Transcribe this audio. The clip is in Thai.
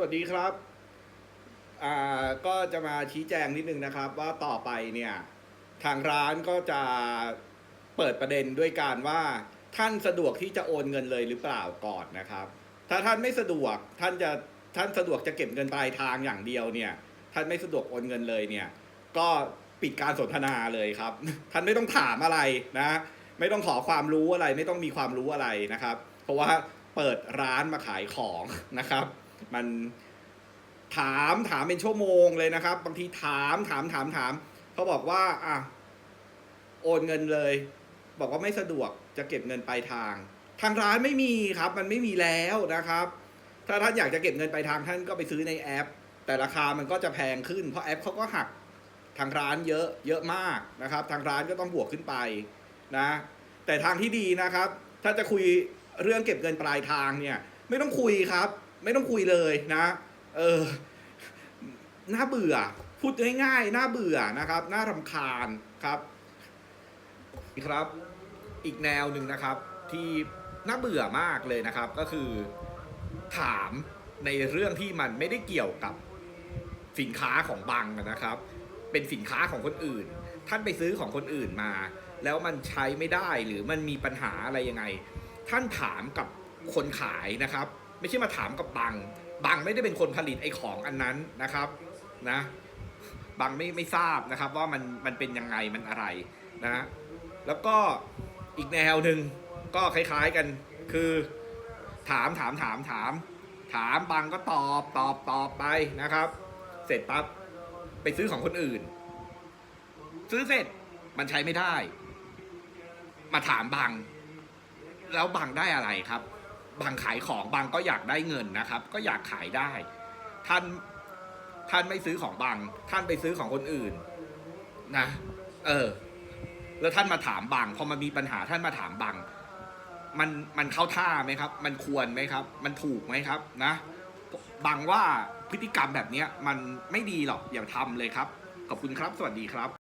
สวัสดีครับอ่าก็จะมาชี้แจงนิดนึงนะครับ ว่าต่อไปเนี่ย ทางร้านก็จะเปิดประเด็นด้วยการว่าท่านสะดวกที่จะโอนเงินเลยหรือเปล่าก่อนนะครับ ถ้าท่านไม่สะดวกท่านจะท่านสะดวกจะเก็บเงินปลายทางอย่างเดียวเนี่ย ท่านไม่สะดวกโอนเงินเลยเนี่ย ก็ปิดการสนทนาเลยครับ ท่านไม่ต้องถามอะไรนะ ไม่ต้องขอความรู้อะไร ไม่ต้องมีความรู้อะไรนะครับ เพราะว่าเปิดร้านมาขายของนะครับ มันถามถามเป็นชั่วโมงเลยนะครับ บางทีถามถามถามถามเขาบอกว่าอะโอนเงินเลย บอกว่าไม่สะดวกจะเก็บเงินปลายทาง ทางร้านไม่มีครับ มันไม่มีแล้วนะครับ ถ้าท่านอยากจะเก็บเงินปลายทางท่านก็ไปซื้อในแอป แต่ราคามันก็จะแพงขึ้น เพราะแอปเขาก็หักทางร้านเยอะเยอะมากนะครับ ทางร้านก็ต้องบวกขึ้นไปนะ แต่ทางที่ดีนะครับ ถ้าจะคุยเรื่องเก็บเงินปลายทางเนี่ย ไม่ต้องคุยครับ ไม่ต้องคุยเลยนะ เออน่าเบื่อ พูดง่ายๆน่าเบื่อนะครับน่ารำคาญครับครับ อีกแนวหนึ่งนะครับ ที่น่าเบื่อมากเลยนะครับ ก็คือถามในเรื่องที่มันไม่ได้เกี่ยวกับสินค้าของบังนะครับ เป็นสินค้าของคนอื่น ท่านไปซื้อของคนอื่นมา แล้วมันใช้ไม่ได้หรือมันมีปัญหาอะไรยังไง ท่านถามกับคนขายนะครับ ไม่ใช่มาถามกับบัง บังไม่ได้เป็นคนผลิตไอ้ของอันนั้นนะครับนะบังไม่ไม่ทราบนะครับว่ามันมันเป็นยังไงมันอะไรนะแล้วก็อีกแนวหนึ่งก็คล้าย ๆกันคือถามถามถามถาม ถามบังก็ตอบตอบตอบไปนะครับ เสร็จปั๊บไปซื้อของคนอื่น ซื้อเสร็จมันใช้ไม่ได้ มาถามบัง แล้วบังได้อะไรครับ บังขายของบังก็อยากได้เงินนะครับ ก็อยากขายได้ ท่านท่านไม่ซื้อของบังท่านไปซื้อของคนอื่นนะ เออ แล้วท่านมาถามบังพอมันมีปัญหาท่านมาถามบังมันมันเข้าท่าไหมครับ มันควรไหมครับ มันถูกไหมครับนะบังว่าพฤติกรรมแบบนี้มันไม่ดีหรอกอย่าทำเลยครับ ขอบคุณครับ สวัสดีครับ